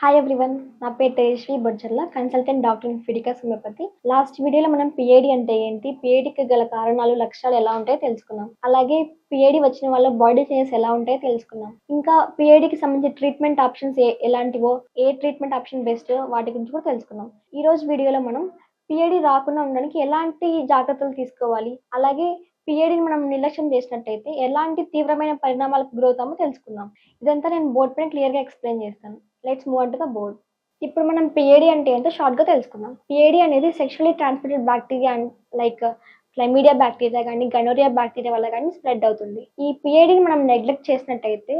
Hi everyone నా పేరు Tejaswi Bodjarla consultant doctor in Fidicus homeopathy last వీడియోలో మనం పిఏడి అంటే ఏంటి? పిఏడికి గల కారణాలు లక్ష్యాలు ఎలా ఉంటాయో తెలుసుకున్నాం అలాగే పిఏడి వచ్చిన వాళ్ళ బాడీ చేంజెస్ ఎలా ఉంటాయో తెలుసుకున్నాం ఇంకా పిఏడికి సంబంధించిన ట్రీట్మెంట్ ఆప్షన్స్ ఏ ఎలాంటివో ఏ ట్రీట్మెంట్ ఆప్షన్ బెస్ట్ వాటి గురించి కూడా తెలుసుకున్నాం ఈ రోజు వీడియోలో మనం పిఏడి రాకుండా ఉండడానికి ఎలాంటి జాగ్రత్తలు తీసుకోవాలి? అలాగే పిఏడిని మనం నిర్లక్ష్యం చేసినట్టయితే ఎలాంటి తీవ్రమైన పరిణామాలకు గురవుతామో తెలుసుకుందాం. ఇదంతా నేను బోర్డ్ పైన క్లియర్గా ఎక్స్ప్లెయిన్ చేస్తాను. Let's move onto the board ఇప్పుడు మనం పిఏడి అంటే ఏంటో షార్ట్గా తెలుసుకుందాం. పిఏడి అనేది sexually transmitted bacteria like chlamydia bacteria కానీ గనోరియా బ్యాక్టీరియా వల్ల కానీ స్ప్రెడ్ అవుతుంది. ఈ పిఐడిని మనం నెగ్లెక్ట్ చేసినట్టయితే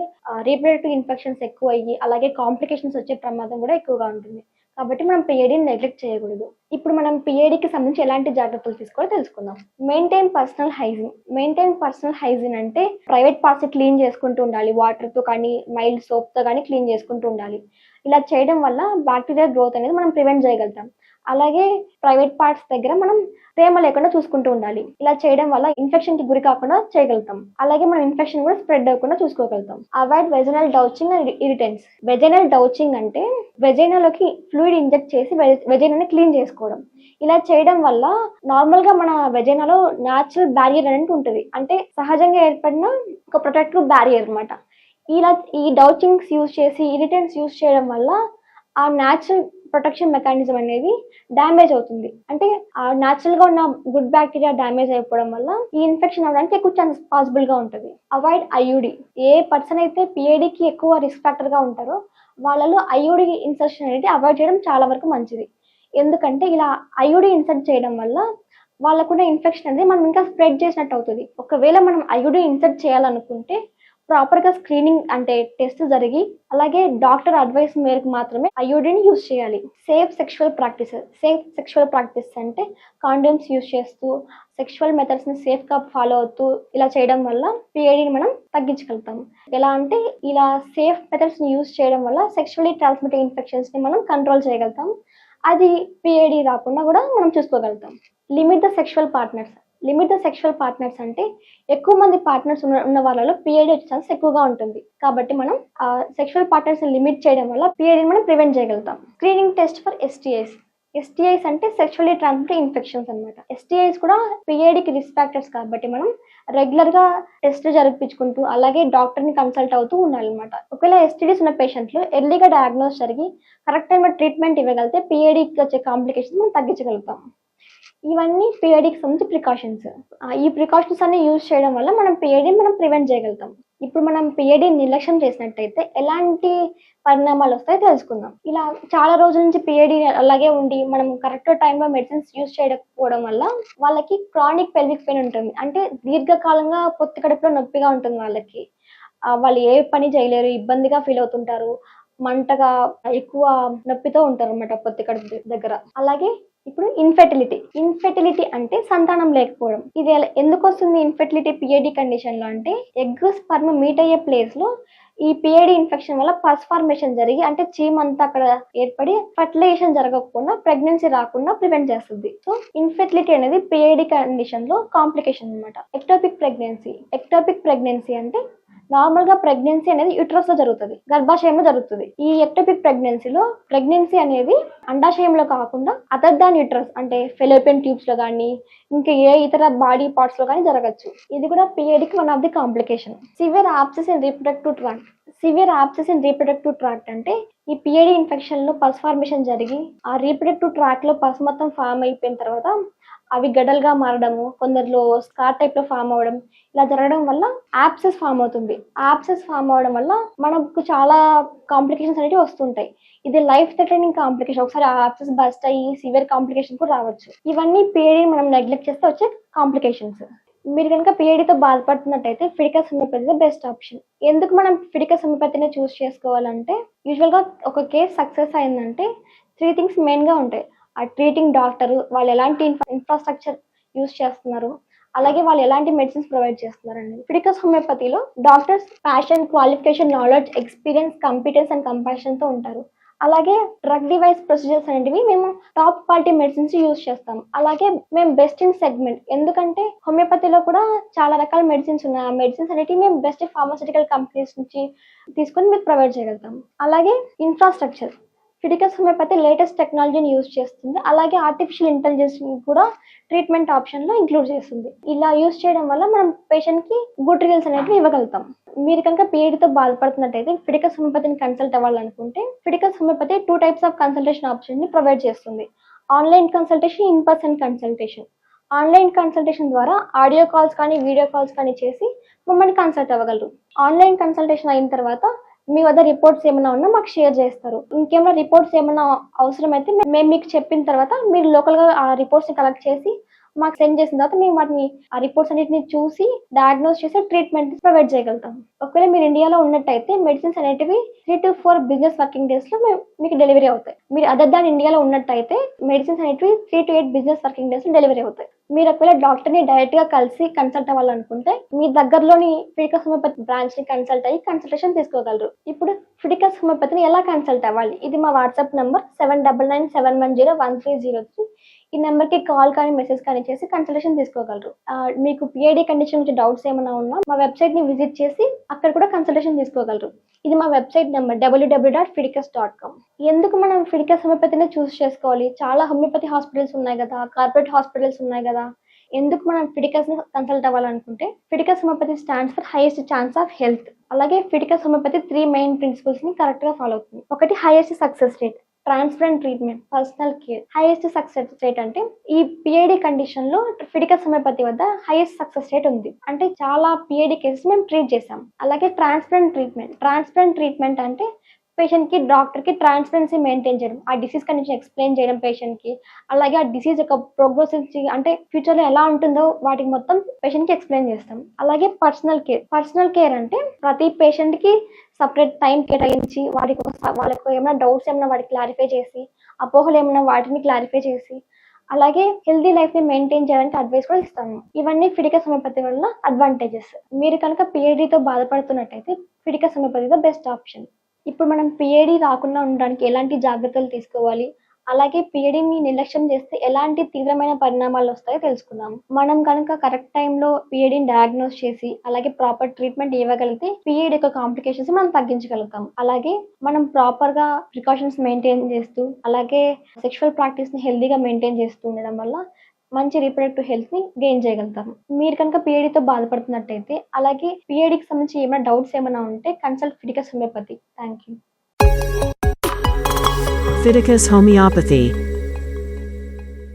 రీప్రొడక్టివ్ ఇన్ఫెక్షన్స్ ఎక్కువ అయ్యి అలాగే కాంప్లికేషన్స్ వచ్చే ప్రమాదం కూడా ఎక్కువగా ఉంటుంది. కాబట్టి మనం పిఏడిని నెగ్లెక్ట్ చేయకూడదు. ఇప్పుడు మనం పిఏడికి సంబంధించి ఎలాంటి జాగ్రత్తలు తీసుకోవాలో తెలుసుకుందాం. Maintain personal hygiene maintain personal hygiene అంటే ప్రైవేట్ పార్ట్స్ క్లీన్ చేసుకుంటూ ఉండాలి. వాటర్తో కానీ మైల్డ్ సోప్తో కానీ క్లీన్ చేసుకుంటూ ఉండాలి. ఇలా చేయడం వల్ల బ్యాక్టీరియా గ్రోత్ అనేది మనం ప్రివెంట్ చేయగలుగుతాం. అలాగే ప్రైవేట్ పార్ట్స్ దగ్గర మనం తేమ లేకుండా చూసుకుంటూ ఉండాలి. ఇలా చేయడం వల్ల ఇన్ఫెక్షన్కి గురి కాకుండా చేయగలుగుతాం. అలాగే మనం ఇన్ఫెక్షన్ కూడా స్ప్రెడ్ అవ్వకుండా చూసుకోగలుగుతాం. Avoid vaginal douching and irritants vaginal douching అంటే వెజైనాలోకి ఫ్లూయిడ్ ఇంజెక్ట్ చేసి వెజైనాని క్లీన్ చేసుకోవడం. ఇలా చేయడం వల్ల నార్మల్గా మన వెజైనాలో న్యాచురల్ బ్యారియర్ అనేది ఉంటుంది. అంటే సహజంగా ఏర్పడిన ఒక ప్రొటెక్టివ్ బ్యారియర్ అనమాట ఇలా ఈ డౌచింగ్స్ యూజ్ చేసి ఇరిటెంట్స్ యూజ్ చేయడం వల్ల ఆ న్యాచురల్ ప్రొటెక్షన్ మెకానిజం అనేది డ్యామేజ్ అవుతుంది. అంటే ఆ న్యాచురల్గా ఉన్న గుడ్ బ్యాక్టీరియా డ్యామేజ్ అయిపోవడం వల్ల ఈ ఇన్ఫెక్షన్ అవ్వడానికి ఎక్కువ ఛాన్సెస్ పాసిబుల్గా ఉంటుంది. అవాయిడ్ ఐయుడి ఏ పర్సన్ అయితే పిఐడికి ఎక్కువ రిస్క్ ఫ్యాక్టర్గా ఉంటారో వాళ్ళలో ఐయుడి ఇన్సర్షన్ అనేది అవాయిడ్ చేయడం చాలా వరకు మంచిది. ఎందుకంటే ఇలా ఐయుడి ఇన్సర్ట్ చేయడం వల్ల వాళ్ళకున్న ఇన్ఫెక్షన్ అనేది మనం ఇంకా స్ప్రెడ్ చేసినట్టు అవుతుంది. ఒకవేళ మనం ఐయుడి ఇన్సర్ట్ చేయాలనుకుంటే ప్రాపర్గా స్క్రీనింగ్ అంటే టెస్ట్ జరిగి అలాగే డాక్టర్ అడ్వైస్ మేరకు మాత్రమే అయోడిన్ యూజ్ చేయాలి. Safe sexual practices safe sexual practice అంటే కాండోమ్స్ యూజ్ చేస్తూ సెక్షువల్ మెథడ్స్ని సేఫ్గా ఫాలో అవుతూ ఇలా చేయడం వల్ల పిఐడిని మనం తగ్గించగలుగుతాం. ఎలా అంటే ఇలా సేఫ్ మెథడ్స్ని యూజ్ చేయడం వల్ల సెక్షువల్లీ ట్రాన్స్మిటెడ్ ఇన్ఫెక్షన్స్ని మనం కంట్రోల్ చేయగలుగుతాం. అది పిఐడి రాకుండా కూడా మనం చూసుకోగలుగుతాం. Limit the sexual partners. Limit the sexual partners అంటే ఎక్కువ మంది పార్ట్నర్స్ ఉన్న ఉన్న వాళ్ళలో పిఐడి వచ్చే ఛాన్స్ ఎక్కువగా ఉంటుంది. కాబట్టి మనం ఆ సెక్షువల్ పార్ట్నర్స్ లిమిట్ చేయడం వల్ల పిఐడిని మనం ప్రివెంట్ చేయగలుగుతాం. Screening test for STIs STIs అంటే సెక్షువల్లీ ట్రాన్స్మిటెడ్ ఇన్ఫెక్షన్స్ అనమాట ఎస్టీఐస్ కూడా పిఐడికి రిస్క్ ఫ్యాక్టర్స్ కాబట్టి మనం రెగ్యులర్గా టెస్ట్ జరిపించుకుంటూ అలాగే డాక్టర్ని కన్సల్ట్ అవుతూ ఉండాలన్నమాట. ఒకవేళ ఎస్టీడీస్ ఉన్న పేషెంట్లు ఎర్లీగా డయాగ్నోస్ జరిగి కరెక్ట్ టైంలో ట్రీట్మెంట్ ఇవ్వగలిగితే పిఐడికి వచ్చే కాంప్లికేషన్స్ మనం తగ్గించగలుగుతాం. ఇవన్నీ పిఐడికి సంబంధించి ప్రికాషన్స్ ఈ ప్రికాషన్స్ అన్ని యూజ్ చేయడం వల్ల మనం పిఐడి మనం ప్రివెంట్ చేయగలుగుతాం. ఇప్పుడు మనం పిఐడి నిర్లక్ష్యం చేసినట్టయితే ఎలాంటి పరిణామాలు వస్తాయో తెలుసుకుందాం. ఇలా చాలా రోజుల నుంచి పిఐడి అలాగే ఉండి మనం కరెక్ట్ టైంలో మెడిసిన్స్ యూజ్ చేయకపోవడం వల్ల వాళ్ళకి క్రానిక్ పెల్విక్ పెయిన్ ఉంటుంది. అంటే దీర్ఘకాలంగా పొత్తి కడుపులో నొప్పిగా ఉంటుంది వాళ్ళకి. వాళ్ళు ఏ పని చేయలేరు ఇబ్బందిగా ఫీల్ అవుతుంటారు మంటగా ఎక్కువ నొప్పితో ఉంటారు అన్నమాట పొత్తి కడుపు దగ్గర. అలాగే ఇప్పుడు ఇన్ఫెర్టిలిటీ ఇన్ఫెర్టిలిటీ అంటే సంతానం లేకపోవడం. ఇది ఎందుకు వస్తుంది ఇన్ఫెర్టిలిటీ పిఐడి కండిషన్లో అంటే ఎగ్ స్పర్మ్ మీట్ అయ్యే ప్లేస్లో ఈ పిఐడి ఇన్ఫెక్షన్ వల్ల పస్ ఫార్మేషన్ జరిగి అంటే చీమ్ అంతా అక్కడ ఏర్పడి ఫర్టిలైజేషన్ జరగకుండా ప్రెగ్నెన్సీ రాకుండా ప్రివెంట్ చేస్తుంది. సో ఇన్ఫెర్టిలిటీ అనేది పిఐడి కండిషన్లో కాంప్లికేషన్ అనమాట ఎక్టోపిక్ ప్రెగ్నెన్సీ ఎక్టోపిక్ ప్రెగ్నెన్సీ అంటే నార్మల్గా ప్రెగ్నెన్సీ అనేది యూట్రస్లో జరుగుతుంది గర్భాశయంలో జరుగుతుంది. ఈ ఎక్టోపిక్ ప్రెగ్నెన్సీలో ప్రెగ్నెన్సీ అనేది అండాశయంలో కాకుండా అదర్ దాన్ యూట్రస్ అంటే ఫెలోపియన్ ట్యూబ్స్లో కానీ ఇంకా ఏ ఇతర బాడీ పార్ట్స్లో కానీ జరగచ్చు. ఇది కూడా పిఏడికి one of the complication severe abscess in reproductive tract severe abscess in reproductive tract అంటే ఈ పిఏడి ఇన్ఫెక్షన్లో పస్ ఫార్మేషన్ జరిగి ఆ రీప్రొడక్టివ్ ట్రాక్లో పస్ మొత్తం ఫామ్ అయిపోయిన తర్వాత అవి గడలుగా మారడము కొందరిలో స్కార్ టైప్లో ఫామ్ అవ్వడం ఇలా జరగడం వల్ల యాప్సెస్ ఫామ్ అవుతుంది. యాప్సెస్ ఫామ్ అవ్వడం వల్ల మనకు చాలా కాంప్లికేషన్స్ అనేవి వస్తుంటాయి. ఇది లైఫ్ థ్రెటనింగ్ కాంప్లికేషన్ ఒకసారి యాప్సెస్ బస్ట్ అయ్యి సివియర్ కాంప్లికేషన్ కూడా రావచ్చు. ఇవన్నీ పిఏడి మనం నెగ్లెక్ట్ చేస్తే వచ్చే కాంప్లికేషన్స్ మీరు కనుక పిఏడితో బాధపడుతున్నట్టయితే ఫిడికస్ హోమియోపతి బెస్ట్ ఆప్షన్ ఎందుకు మనం ఫిడికస్ హోమియోపతిని చూస్ చేసుకోవాలంటే యూజువల్గా ఒక కేస్ సక్సెస్ అయిందంటే త్రీ థింగ్స్ మెయిన్గా ఉంటాయి. ఆ ట్రీటింగ్ డాక్టర్ వాళ్ళు ఎలాంటి ఇన్ఫ్రాస్ట్రక్చర్ యూస్ చేస్తున్నారు అలాగే వాళ్ళు ఎలాంటి మెడిసిన్స్ ప్రొవైడ్ చేస్తున్నారండి. ఫిడికస్ హోమియోపతిలో doctors passion qualification knowledge experience competence and కంపాషన్తో ఉంటారు. అలాగే డ్రగ్ డివైస్ ప్రొసీజర్స్ అనేటివి మేము టాప్ క్వాలిటీ మెడిసిన్స్ యూజ్ చేస్తాం అలాగే మేము బెస్ట్ ఇన్ సెగ్మెంట్ ఎందుకంటే హోమియోపతిలో కూడా చాలా రకాల మెడిసిన్స్ ఉన్నాయి. ఆ మెడిసిన్స్ అనేటివి మేము బెస్ట్ ఫార్మాసిటికల్ కంపెనీస్ నుంచి తీసుకొని మీకు ప్రొవైడ్ చేయగలుగుతాం అలాగే ఇన్ఫ్రాస్ట్రక్చర్ ఫిడికస్ హోమియోపతి లేటెస్ట్ టెక్నాలజీని యూజ్ చేస్తుంది. అలాగే ఆర్టిఫిషియల్ ఇంటెలిజెన్స్ కూడా ట్రీట్మెంట్ ఆప్షన్లో ఇంక్లూడ్ చేస్తుంది. ఇలా యూజ్ చేయడం వల్ల మనం పేషెంట్కి గుడ్ రిజల్ట్స్ అనేవి ఇవ్వగలుగుతాం. మీరు కనుక పీరియడ్తో బాధపడుతున్నట్టయితే ఫిడికస్ హోమియోపతిని కన్సల్ట్ అవ్వాలనుకుంటే Fiticus Homeopathy two types of consultation ఆప్షన్ని ప్రొవైడ్ చేస్తుంది. Online consultation in person consultation. Online consultation ద్వారా ఆడియో కాల్స్ కానీ వీడియో కాల్స్ కానీ చేసి మమ్మల్ని కన్సల్ట్ అవ్వగలరు. ఆన్లైన్ కన్సల్టేషన్ అయిన తర్వాత మీ వద్ద రిపోర్ట్స్ ఏమైనా ఉన్నా మాకు షేర్ చేస్తారు. ఇంకేమైనా రిపోర్ట్స్ ఏమైనా అవసరమైతే మేము మీకు చెప్పిన తర్వాత మీరు లోకల్గా ఆ రిపోర్ట్స్ని కలెక్ట్ చేసి మాకు సెండ్ చేసిన తర్వాత మేము వాటిని ఆ రిపోర్ట్స్ అన్నిటిని చూసి డయాగ్నోస్ చేసి ట్రీట్మెంట్ ప్రొవైడ్ చేయగలుగుతాం. ఒకవేళ మీరు ఇండియాలో ఉన్నట్టయితే మెడిసిన్స్ అనేటివి three to four business working డేస్లో మీకు డెలివరీ అవుతాయి. మీరు అదర్ దాన్ ఇండియాలో ఉన్నట్టయితే మెడిసిన్స్ అనేటివి three to eight business working డేస్లో డెలివరీ అవుతాయి. మీరు ఒకవేళ డాక్టర్ని డైరెక్ట్గా కలిసి కన్సల్ట్ అవ్వాలనుకుంటే మీ దగ్గరలోని ఫిడికస్ హోమియోపతి బ్రాంచ్ని కన్సల్ట్ అయ్యి కన్సల్టేషన్ తీసుకోగలరు. ఇప్పుడు ఫిడికస్ హోమియోపతిని ఎలా కన్సల్ట్ అవ్వాలి? ఇది మా WhatsApp number seven double nine seven one zero one three zero three ఈ నెంబర్కి కాల్ కానీ మెసేజ్ కానీ చేసి కన్సల్టేషన్ తీసుకోగలరు. మీకు పిఐడి కండిషన్ గురించి డౌట్స్ ఏమైనా ఉన్నా మా వెబ్సైట్ని విజిట్ చేసి అక్కడ కూడా కన్సల్టేషన్ తీసుకోగలరు. ఇది మా website number W W dot Fiticus dot com ఎందుకు మనం ఫిడికస్ హోమియోపతిని చూస్ చేసుకోవాలి? చాలా హోమియోపతి హాస్పిటల్స్ ఉన్నాయి కదా కార్పొరేట్ హాస్పిటల్స్ ఉన్నాయి కదా. ఎందుకు మనం ఫిడికస్ని కన్సల్ట్ అవ్వాలనుకుంటే Fiticus Homeopathy stands for highest chance of health అలాగే ఫిడికస్ హోమియోపతి త్రీ మెయిన్ ప్రిన్సిపల్స్ని కరెక్ట్గా ఫాలో అవుతుంది. ఒకటి highest success rate transparent treatment personal care. Highest success rate అంటే ఈ పిఐడి కండిషన్లో ఫిడికల్ సమయపతి వద్ద హైయెస్ట్ సక్సెస్ రేట్ ఉంది. అంటే చాలా పిఐడి కేసెస్ మేము ట్రీట్ చేసాం అలాగే ట్రాన్స్పరెంట్ ట్రీట్మెంట్ ట్రాన్స్పరెంట్ ట్రీట్మెంట్ అంటే పేషెంట్కి డాక్టర్కి ట్రాన్స్పరెన్సీ మెయింటైన్ చేయడం ఆ డిసీజ్ కండిషన్ ఎక్స్ప్లెయిన్ చేయడం పేషెంట్కి అలాగే ఆ డిసీజ్ యొక్క ప్రోగ్రెసివ్ అంటే ఫ్యూచర్లో ఎలా ఉంటుందో వాటికి మొత్తం పేషెంట్కి ఎక్స్ప్లెయిన్ చేస్తాం. అలాగే పర్సనల్ కేర్ పర్సనల్ కేర్ అంటే ప్రతి పేషెంట్కి సపరేట్ టైం కేటాయించి వాటికి వాళ్ళకు ఏమైనా డౌట్స్ ఏమైనా వాడికి క్లారిఫై చేసి అపోహలు ఏమైనా వాటిని క్లారిఫై చేసి అలాగే హెల్దీ లైఫ్ని మెయింటైన్ చేయడానికి అడ్వైస్ కూడా ఇస్తాము. ఇవన్నీ ఫిడిక హోమియోపతి వల్ల అడ్వాంటేజెస్ మీరు కనుక పిఐడితో బాధపడుతున్నట్టయితే Fiticus Homeopathy the best option ఇప్పుడు మనం పిఏడి రాకుండా ఉండడానికి ఎలాంటి జాగ్రత్తలు తీసుకోవాలి? అలాగే పిఐడిని నిర్లక్ష్యం చేస్తే ఎలాంటి తీవ్రమైన పరిణామాలు వస్తాయో తెలుసుకుందాం. మనం కనుక కరెక్ట్ టైంలో పిఐడిని డయాగ్నోస్ చేసి అలాగే ప్రాపర్ ట్రీట్మెంట్ ఇవ్వగలిగితే పిఐడి యొక్క కాంప్లికేషన్స్ మనం తగ్గించగలుగుతాం. అలాగే మనం ప్రాపర్గా ప్రికాషన్స్ మెయింటైన్ చేస్తూ అలాగే సెక్షువల్ ప్రాక్టీస్ని హెల్దీగా మెయింటైన్ చేస్తూ ఉండడం వల్ల మంచి రీప్రొడక్టివ్ హెల్త్ని గెయిన్ చేయగలుగుతాం మీరు కనుక పిఐడితో బాధపడుతున్నట్టయితే అలాగే పిఏడికి సంబంధించి ఏమైనా డౌట్స్ ఏమైనా ఉంటే consult Fiticus Homeopathy thank you Fiticus Homeopathy